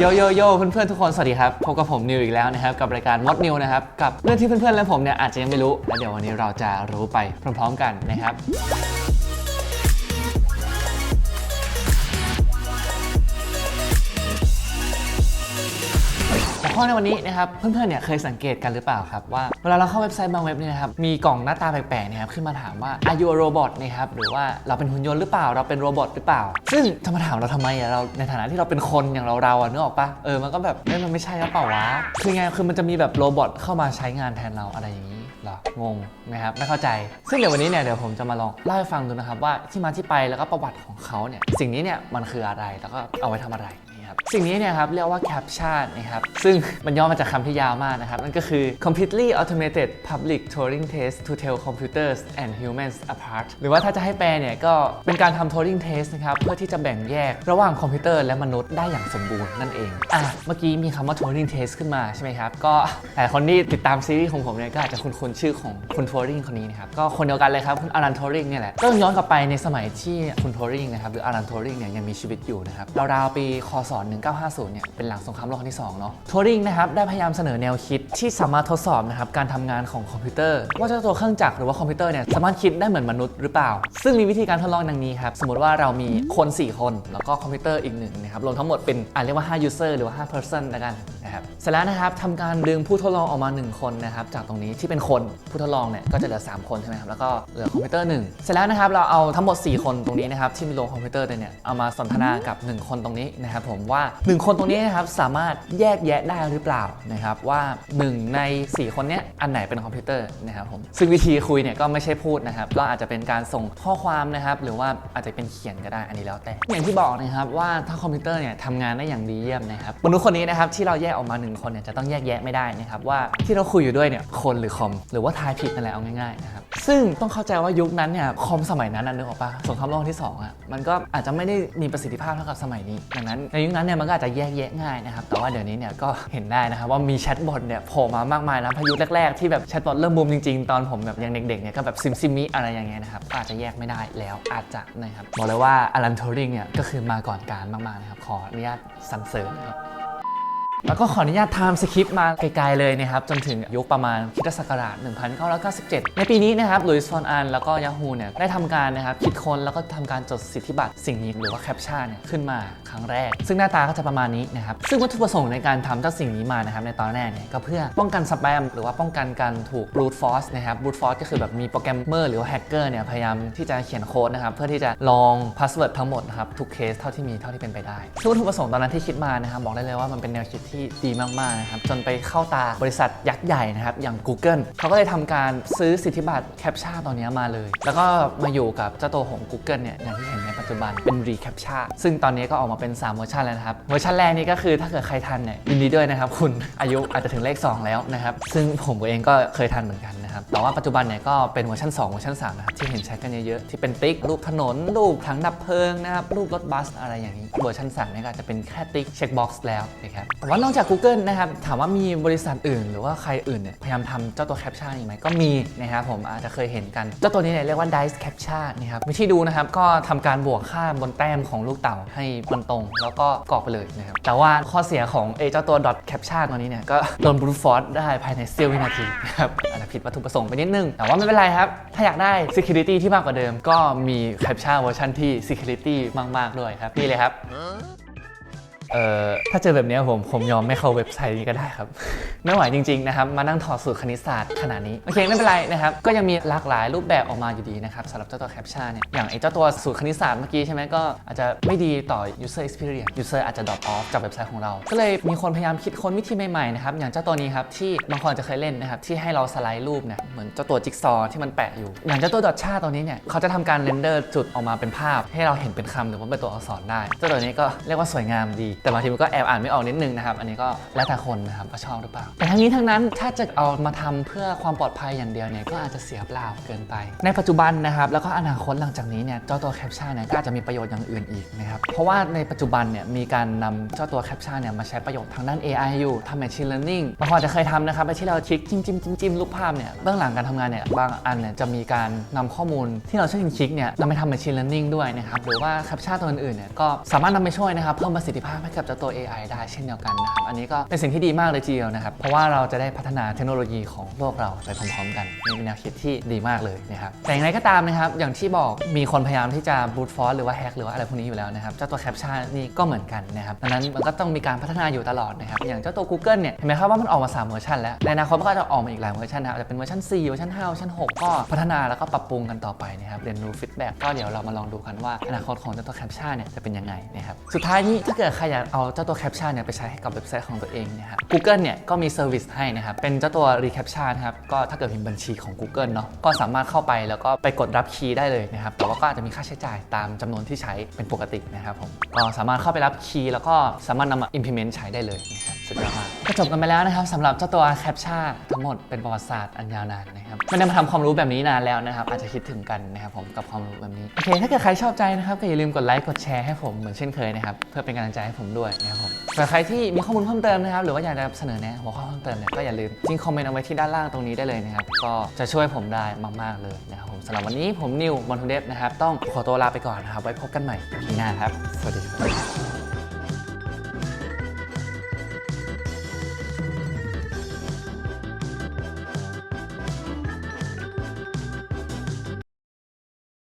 โยโยโย่อนเพื่อนๆทุกคนสวัสดีครับพบกับผมนิวอีกแล้วนะครับกับรายการมดนิวนะครับกับเรื่องที่เพื่อนๆและผมเนี่ยอาจจะยังไม่รู้และเดี๋ยววันนี้เราจะรู้ไปพร้อม ๆ กันนะครับ ข้อในวันนี้นะครับเพื่อนๆเนี่ยเคยสังเกตกันหรือเปล่าครับว่าเวลาเราเข้าเว็บไซต์บางเว็บเนี่ยนะครับมีกล่องหน้าตาแปลกๆเนะครับขึ้นมาถามว่า are you a robot นะครับหรือว่าเราเป็นหุ่นยนต์หรือเปล่าเราเป็นโรบอทหรือเปล่า ซึ่งจะมาถามเราทำไมอะเราในฐานะที่เราเป็นคนอย่างเราเราอะนึกออกปะเออมันก็แบบเอ้ยมันไม่ใช่หรือเปล่าวะคือไงคือมันจะมีแบบโรบอทเข้ามาใช้งานแทนเราอะไรอย่างนี้เหรองงนะครับไม่เข้าใจ ซึ่งเดี๋ยววันนี้เนี่ยเดี๋ยวผมจะมาลองเล่าให้ฟังดูนะครับว่าที่มาที่ไปแล้วก็ประวัติของเขาเนี่ยสิ่งนี้เนี่ยมันคืออะไรแล้วก็เอาไว้ทำอะไร สิ่งนี้เนี่ยครับเรียกว่า captcha นะครับซึ่งมันย่อมาจากคำที่ยาวมากนะครับนั่นก็คือ completely automated public Turing test to tell computers and humans apart หรือว่าถ้าจะให้แปลเนี่ยก็เป็นการทำ Turing test นะครับเพื่อที่จะแบ่งแยกระหว่างคอมพิวเตอร์และมนุษย์ได้อย่างสมบูรณ์นั่นเองอะเมื่อกี้มีคำว่า Turing test ขึ้นมาใช่ไหมครับก็หลายคนที่ติดตามซีรีส์ของผมเนี่ยก็อาจจะคุ้นๆชื่อของคุณ Turing คนนี้นะครับก็คนเดียวกันเลยครับคุณอลัน Turing เนี่ยแหละต้องย้อนกลับไปในสมัยที่คุณ Turing นะครับหรืออลัน Turing เนี่ยยังมีชีวิตอยู่นะครับราวๆปีคศ1950 เนี่ย เป็นหลังสงครามโลกครั้งที่2เนาะ Turing นะครับได้พยายามเสนอแนวคิดที่สามารถทดสอบนะครับการทำงานของคอมพิวเตอร์ ว่าเจ้าตัวเครื่องจักรหรือว่าคอมพิวเตอร์เนี่ยสามารถคิดได้เหมือนมนุษย์หรือเปล่า ซึ่งมีวิธีการทดลองดังนี้ครับสมมติว่าเรามีคน 4 คน แล้วก็คอมพิวเตอร์อีกหนึ่งนะครับรวมทั้งหมดเป็นอ่าเรียกว่า 5 user หรือว่า 5 person แล้วกันนะครับเสร็จแล้วนะครับทำการดึงผู้ทดลองออกมา 1 คนนะครับจากตรงนี้ที่เป็นคนผู้ทดลองเนี่ยก็จะเหลือ 3 คนใช่ไหมครับแล้วก็เหลือคอมพิวเตอร์หนึ่งเสร็จแล้วนะครับเราเอาทั้งหมด 4 คนตรงนี้นะครับที่มีโรงคอมพิวเตอร์เนี่ยเอามาสนทนากับ 1 คนตรงนี้นะครับผมว่า1 คนตรงนี้นะครับสามารถแยกแยะได้หรือเปล่านะครับว่า 1 ใน 4 คนเนี้ยอันไหนเป็นคอมพิวเตอร์นะครับผมซึ่งวิธีคุยเนี่ยก็ไม่ใช่พูดนะครับก็อาจจะเป็นการส่งข้อความนะครับหรือว่าอาจจะเป็นเขียนก็ได้อันนี้แล้วแต่ อย่างที่บอกนะครับว่าถ้าคอมพิวเตอร์เนี่ยทำงานได้อย่างดีเยี่ยมนะครับมนุษย์คนนี้นะครับที่เราแยกออกมาหนึ่งคนเนี่ยจะต้องแยกแยะไม่ได้นะครับว่าที่เราคุยอยู่ด้วยเนี่ยคนหรือคอมหรือว่าทายผิดนั่นแหละเอาง่ายๆนะครับซึ่งต้องเข้าใจว่ายุคนั้นเนี่ยคอมสมัยนั้นนะนึกออกปะสงครามโลกที่สองอะมันก็อาจจะไม่ได้มีประสิทธิภาพเท่ากับสมัยนี้ดังนั้นในยุคนั้นเนี่ยมันก็อาจจะแยกแยะง่ายนะครับ แต่ว่าเดี๋ยวนี้เนี่ยก็เห็นได้นะครับว่ามีแชทบอทเนี่ยโผล่มามากมายนะพายุแรกๆที่แบบแชทบอทเริ่มบูมจริงๆ ตอนผมแบบยังเด็กๆเนี่ยก็แบบซิมซิมิอะไรอย่างเงี้ยนะครับก็อาจจะแยกไม่ได้แล้วอาจจะนะครับบอกเลยว่าอลันโทริงเนี่ยก็คือมาก่อนการมากๆนะครับขออนุญาตสรรเสริญนะครับ แล้วก็ขออนุญาตไทม์สคริปต์มาไกลๆเลยนะครับ จนถึงยุคประมาณคริสตศักราช 1997 ในปีนี้นะครับลุยส์ฟอนอันแล้วก็ Yahoo เนี่ยได้ทำการนะครับคิดค้นแล้วก็ทำการจดสิทธิบัตรสิ่งนี้หรือว่าแคปชั่นเนี่ยขึ้นมาครั้งแรก ซึ่งหน้าตาก็จะประมาณนี้นะครับ ซึ่งวัตถุประสงค์ในการทำเจ้าสิ่งนี้มานะครับในตอนแรกเนี่ยก็เพื่อป้องกันสแปมหรือว่าป้องกันการถูก brute force นะครับ brute force ก็คือแบบมีโปรแกรมเมอร์หรือว่าแฮกเกอร์เนี่ยพยายามที่จะเขียนโค้ดนะครับเพื่อที่จะลองพาสเวิร์ดทั้งหมดนะครับทุกเคสเท่าที่มีเท่าที่เป็นไปได้ซึ่งวัตถุประสงค์ตอนนั้นที่คิดมานะครับบอกได้เลยว่ามันเป็นแนวคิดทดีมากๆนะครับจนไปเข้าตาบริษัทยักษ์ใหญ่นะครับอย่าง Google เขาก็เลยทำการซื้อสิทธิบัตรแคปชั่นตอนนี้มาเลย แล้วก็มาอยู่กับเจ้าตัวของ Google เนี่ยอย่างที่เห็นในปัจจุบันเป็นรีแคปชั่นซึ่งตอนนี้ก็ออกมาเป็น 3 เวอร์ชันแล้วนะครับ เวอร์ชันแรกนี้ก็คือถ้าเกิดใครทันเนี่ยยินดีด้วยนะครับคุณอายุอาจจะถึงเลข 2 แล้วนะครับซึ่งผมเองก็เคยทันเหมือนกัน นะครับ แต่ว่าปัจจุบันเนี่ยก็เป็นเวอร์ชัน2เวอร์ชัน3นะครับที่เห็นใช้กันเยอะๆ ที่เป็นติ๊กรูปถนน รูปถังดับเพลิงนะครับ รูปรถบัสอะไรอย่างนี้ เวอร์ชัน3เนี่ยก็อาจะเป็นแค่ติ๊กเช็คบ็อกซ์แล้วนะครับแต่ว่านอกจาก Google นะครับ ถามว่ามีบริษัทอื่น หรือว่าใครอื่นเนี่ยพยายามทำเจ้าตัวแคปชั่นอีกไหมก็มีนะครับผมอาจจะเคยเห็นกัน เจ้าตัวนี้เนี่ยเรียกว่า dice captcha นะครับวิธีดูนะครับก็ทำการบวกค่าบนแต้มของลูกเต่าให้มันตรง แล้วก็กรอกไปเลยนะครับแต่ว่าข้อเสียของไอ้เจ้าตัว dot captcha ตัวนี้เนี่ยก็โดน brute force ได้ภายในเสี้ยววินาทีนะครับอาจจะผิดวัตถุประสงค์ไปนิดนึง แต่ว่าไม่เป็นไรครับ ถ้าอยากได้ security ที่มากกว่าเดิม ก็มี captcha เวอร์ชันที่ security มาก ๆ ด้วยครับนี่เลยครับ เอ่อถ้าเจอแบบนี้ผมผมยอมไม่เข้าเว็บไซต์นี้ก็ได้ครับ ไม่ไหวจริงๆนะครับมานั่งถอดสูตรคณิตศาสตร์ขนาดนี้โอเคไม่เป็นไรนะครับก็ยังมีหลากหลายรูปแบบออกมาอยู่ดีนะครับสำหรับเจ้าตัวแคปชั่นเนี่ยอย่างไอ้เจ้าตัวสูตรคณิตศาสตร์เมื่อกี้ใช่ไหมก็อาจจะไม่ดีต่อ user experience user อาจจะ drop off จากเว็บไซต์ของเรา ก็เลยมีคนพยายามคิดค้นวิธีใหม่ๆนะครับอย่างเจ้าตัวนี้ครับที่บางคนจะเคยเล่นนะครับที่ให้เราสไลด์รูปเนี่ยเหมือนเจ้าตัวจิ๊กซอว์ที่มันแปะอยู่ อย่างเจ้าตัวดอทชาตัวนี้เนี่ยเขาจะทำการเรนเดอร์จุดออกมาเป็นภาพ ให้เราเห็นเป็นคำหรือว่าเป็นตัวอักษรได้เจ้าตัวนี้ก็เรียกว่าสวยงามดีแต่บางทีมันก็แอบอ่านไม่ออกนิดนึงนะครับ อันนี้ก็แล้วแต่คนนะครับว่าชอบหรือเปล่า แต่ทั้งนี้ทั้งนั้นถ้าจะเอามาทำเพื่อความปลอดภัยอย่างเดียวเนี่ยก็อาจจะเสียเปล่าเกินไป ในปัจจุบันนะครับแล้วก็อนาคตหลังจากนี้เนี่ยเจ้าตัวแคปชั่นเนี่ยก็อาจจะมีประโยชน์อย่างอื่นอีกนะครับเพราะว่าในปัจจุบันเนี่ยมีการนำเจ้าตัวแคปชั่นเนี่ยมาใช้ประโยชน์ทางด้าน AI อยู่ทำ machine learning บางคนอาจจะเคยทำนะครับไปที่เราคลิกจิ้มจิ้มจิ้มจิ้มรูปภาพเนี่ยเบื้องหลังการทำงานเนี่ยบางอันเนี่ยจะมีการนำข้อมูลที่เราใช้คลิกเนี่ยนำไปทำ machine learning ด้วยนะครับหรือว่าแคปชั่นตัวอื่นๆเนี่ยก็สามารถนำไปช่วยนะครับเพิ่มประสิทธิภาพให้กับเจ้าตัว AI ได้เช่นเดียวกันนะครับ อันนี้ก็เป็นสิ่งที่ดีมากเลยทีเดียวนะครับ เพราะว่าเราจะได้พัฒนาเทคโนโลยีของโลกเราไปพร้อมๆ กันนี่เป็นแนวคิดที่ดีมากเลยนะครับ แต่อย่างไรก็ตามนะครับ อย่างที่บอกมีคนพยายามที่จะบูตฟอร์หรือว่าแฮกหรือว่าอะไรพวกนี้อยู่แล้วนะครับ เจ้าตัวแคปชั่นนี่ก็เหมือนกันนะครับดังนั้นมันก็ต้องมีการพัฒนาอยู่ตลอดนะครับ อย่างเจ้าตัว Google เนี่ย เห็นไหมครับว่ามันออกมา 3 เวอร์ชันแล้ว ในอนาคตมันก็จะออกมาอีกหลายเวอร์ชันนะครับอาจจะเป็นเวอร์ชัน4เวอร์ชัน5เวอร์ชัน6ก็พัฒนาแล้วก็ปรับปรุงกันต่อไปนะครับ เรียนรู้ฟีดแบ็กก็เดี๋ยวเรามาลองดูกันว่าอนาคตของเจ้าตัวแคปชั่นเนี่ยจะเป็นยังไงนะครับ สุดท้ายนี้ถ้าเกิดใครอยากเอาเจ้าตัวแคปชั่นเนี่ยไปใช้ให้กับเว็บไซต์ของตัวเองเนะครับ Google เนี่ยก็มีเซอร์วิสให้นะครับ เป็นเจ้าตัว recaptcha นะครับ ก็ถ้าเกิดมีบัญชีของ Google เนาะ ก็สามารถเข้าไปแล้วก็ไปกดรับคีย์ได้เลยนะครับ แต่ว่าก็อาจจะมีค่าใช้จ่ายตามจำนวนที่ใช้เป็นปกตินะครับผม ก็สามารถเข้าไปรับคีย์แล้วก็สามารถนำมา implement ใช้ได้เลยนะครับ สุดยอดมากก็จบกันไปแล้วนะครับสำหรับเจ้าตัว captcha ทั้งหมดเป็นประวัติศาสตร์อันยาวนานนะครับไม่ได้มาทำความรู้แบบนี้นานแล้วนะครับอาจจะคิดถึงกันนะครับผมกับความรู้แบบนี้โอเคถ้าเกิดใครชอบใจนะครับก็อย่าลืมกดไลค์กดแชร์ให้ผมเหมือนเช่นเคยนะครับเพื่อเป็นกำลังใจให้ผมด้วยนะครับผมส่ใครที่มีข้อมูลเพิ่มเติมนะครับหรือว่าอยากจะเสนอแนะหัวข้อเพิ่มเติมเนี่ยก็อย่าลืมทิ้งคอมเมนต์เอาไว้ที่ด้านล่างตรงนี้ได้เลยนะครับก็จะช่วยผมได้มากๆเลยนะครับผมสำหรับวันนี้ผมนิวมอนทูเดฟนะครับต้องขอตัวลาไปก่อนนะครับไว้พบกันใหม่ทีหน้าครับสวัสดีครับ